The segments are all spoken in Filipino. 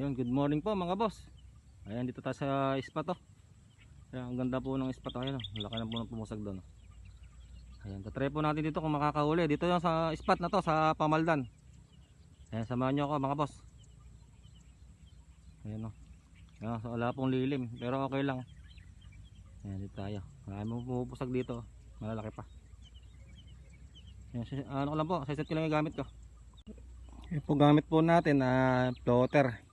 Ayun, good morning po mga boss. Ayan, dito tayo sa spot to. Ayan, ang ganda po ng spot to. Ayan, oh. laki na po ng pumusag doon. oh. Ayan, tatry po natin dito kung makakahuli. Dito yung sa spot na to, sa Pamaldan. Ayan, samahan nyo ako mga boss. Ayan o. Ayan, so, wala pong lilim, pero okay lang. Ayan, dito tayo. Marami mong pumupusag dito. oh. Malalaki pa. Ayan, ano ko lang po, siset ko lang yung gamit ko. Yung po gamit po natin na floater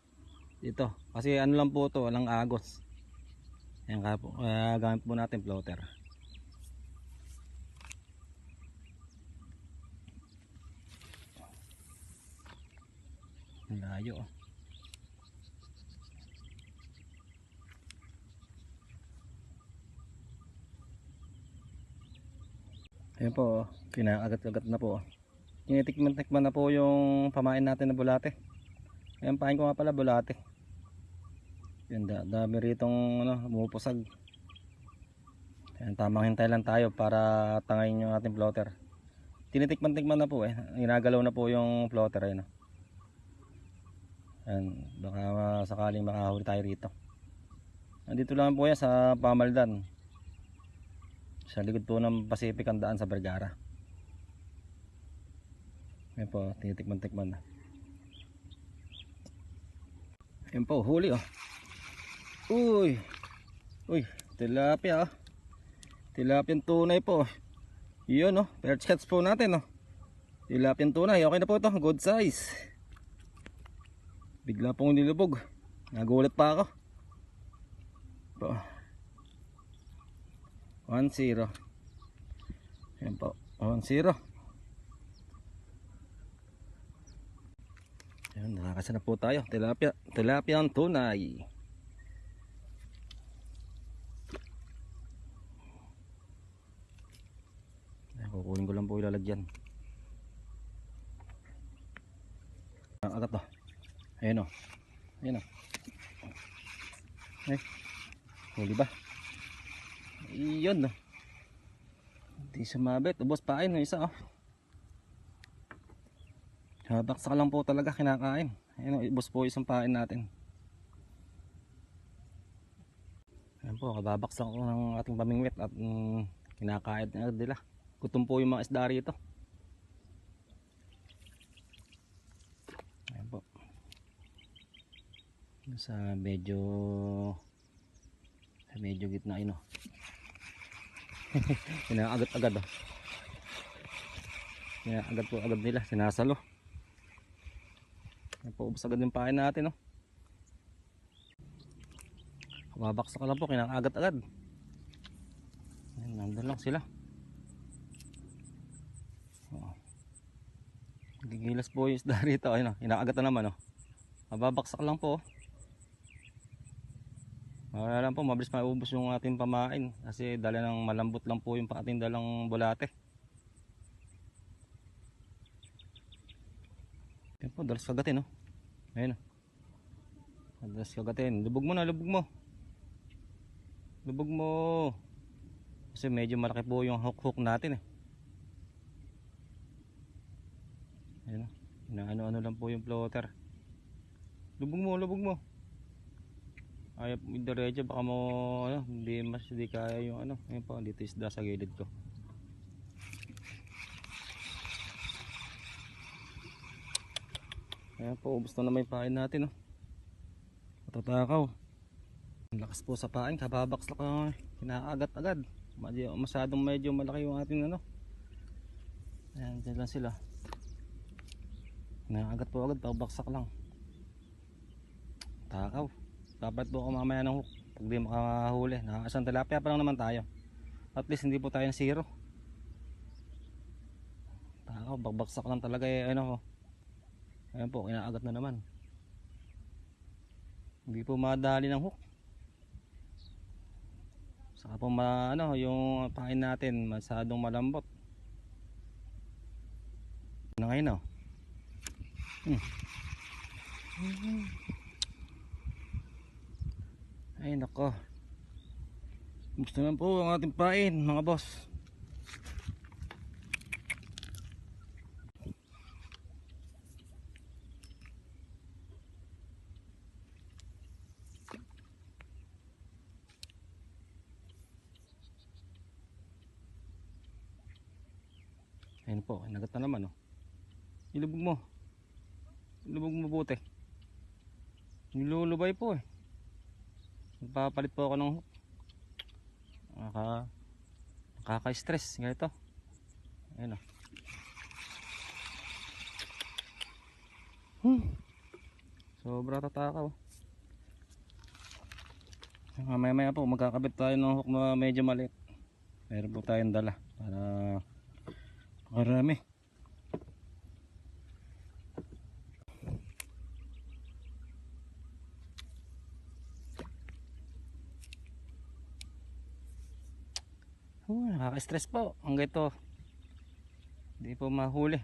dito. Kasi ano lang po to, walang agos. Ayan ka po, kaya gamit po natin floater. Layo oh. Ayan po, oh. kinakagat-kagat na po. oh. Tinitikman-tikman na po yung pamain natin na bulate. Ayan, pain ko nga pala bulate. Yan, da dami ritong ano, umupusag. Ayan, tamang hintay lang tayo para tangayin yung ating floater. Tinitikman-tikman na po eh. Ginagalaw na po yung floater ayun. oh. Ayan, baka ah, sakaling makahuli tayo rito. Nandito lang po yan sa Pamaldan. Sa likod po ng Pacific ang daan sa Vergara. Ayan po, tinitikman-tikman na. Ayan po, huli oh. Uy. Uy, tilapia oh. Tilapiang tunay po. Yun oh, perch cats po natin oh. Tilapiang tunay, okay na po to, good size. Bigla pong nilubog. Nagulat pa ako. Po. 1-0. Ayan po, 1-0. Ayan, nakakasa na po tayo. Tilapia, tilapia ang tunay. Ayan, kukunin ko lang po ilalagyan. Ang agat to. Ayan o. Ayan o. Ay. Huli ba? Iyon o. Hindi sumabit. Ubos pain ng isa o. Habaksak lang po talaga kinakain. Ayan o, po isang pain natin. Ayan po, kababaksak ko ng ating pamingwit at mm, kinakain na nila. Gutom po yung mga isda rito. Ayan po. Sa medyo sa medyo gitna yun o. Kinakagat agad o. Kinakagat po agad nila, sinasalo. Ayan po, ubos agad yung pain natin o. Kababaksak lang po, kinakagat agad. Ayan, nandun lang sila. Oo. Gigilas po yung isda rito. Ayun, oh, inaagat na naman. Oh. Mababaksak lang po. oh. Wala lang po, mabilis maubos yung ating pamain. Kasi dala ng malambot lang po yung ating dalang bulate. Yan po, dalas kagatin. Oh. Ayun. Oh. Dalas kagatin. Lubog mo na, lubog mo. Lubog mo. Kasi medyo malaki po yung hook-hook natin eh. Ayan o. Inaano-ano lang po yung floater. Lubog mo, lubog mo. Ayaw diretso baka mo ano, hindi mas hindi kaya yung ano. Ayun po, dito isda sa gilid ko. Ayan po, ubos na naman yung pain natin oh. Matatakaw. Ang lakas po sa pain, kababaks lang ako. Kinakagat agad. Medyo, masyadong medyo malaki yung ating ano. Ayan, dyan lang sila. Nakagat po agad, pabaksak lang. Takaw. Dapat po ako mamaya ng hook. Pag di makahuli. Nakakasang tilapia pa lang naman tayo. At least hindi po tayo ng zero. Takaw, bagbaksak lang talaga eh. Ano ko. Ayan po, inaagat na naman. Hindi po madali ng hook. Saka po ma, ano, yung pain natin masyadong malambot. Na ngayon oh. Ay nako. Gusto naman po ang ating pain mga boss. Ayun po, nagat na naman oh. Ilubog mo. Ilubog mo buti. Nilulubay po eh. Magpapalit po ako ng hook. Nakaka nakaka-stress ganito. Ayun oh. Hmm. Sobra tatakaw. Mamaya maya po magkakabit tayo ng hook na medyo maliit. Meron po tayong dala para marami. Oh, nakaka-stress po. Ang ito. Hindi po mahuli.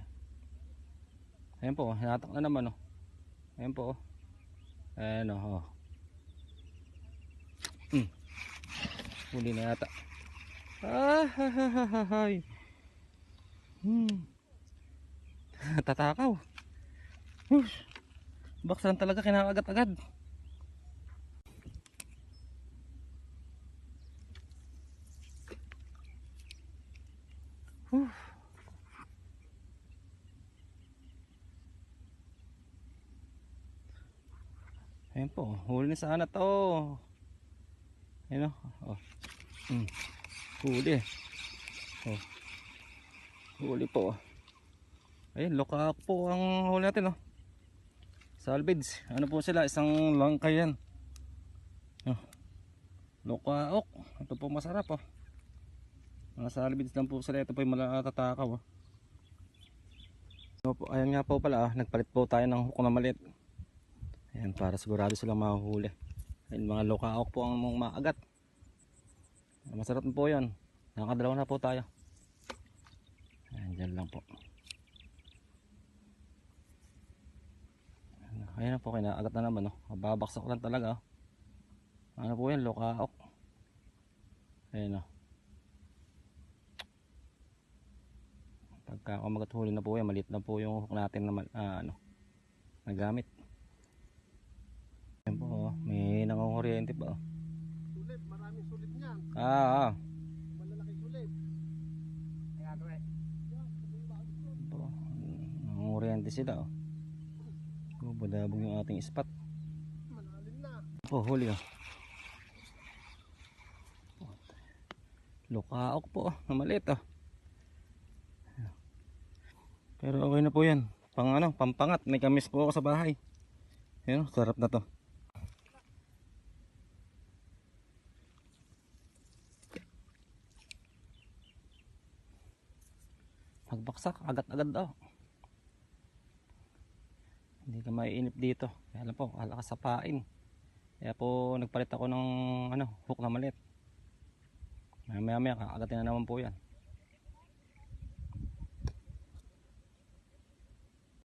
Ayan po, hinatak na naman oh. Ayan po oh. Ayan oh. Hmm. Huli na yata. Ah, ha, ha, ha, ha, hay. Hmm. Tatakaw. Hush. Baksan talaga kinakagat-agad. Huh. Ayan po, huli na sana to. Ayan o. Oh. Mm. Huli. Oh. Huli po. Ayun, lokak po ang huli natin oh. Salvage. Ano po sila? Isang langkay yan. Oh. Ito po masarap oh. Mga salvage lang po sila. Ito po yung malatatakaw oh. So, po, ayan nga po pala, ah, nagpalit po tayo ng hook na maliit. Ayan, para sigurado silang mahuhuli. Ayan, mga lokaok po ang mga maagat. Masarap po yan. Nakadalawa na po tayo. Dyan lang po. Ayan, na po, kinaagat na naman. Oh. Babaksak lang talaga. Oh. Ano po yan, lokaok. Ayan oh. Pagka kumagat huli na po yan, maliit na po yung hook natin na ah, ano, nagamit. Ayan po, oh. may nangunguryente pa. Oh. Sulit, maraming sulit niyan. Ah, ah. Malalaki sulit. Kaya ito eh. Ayan po. Nangunguryente sila. Oh. Oh, badabog yung ating spot. Malalim na. Oh, huli oh. Lukaok po oh, maliit oh. Pero okay na po yan. Pang ano, pampangat. May kamis po ako sa bahay. Ayan oh, sarap na to. Pagbaksak, agad-agad daw. Hindi ka maiinip dito. Kaya lang po, kalakas sa pain. Kaya po nagpalit ako ng ano, hook na maliit. Maya maya, maya kakagatin na naman po yan.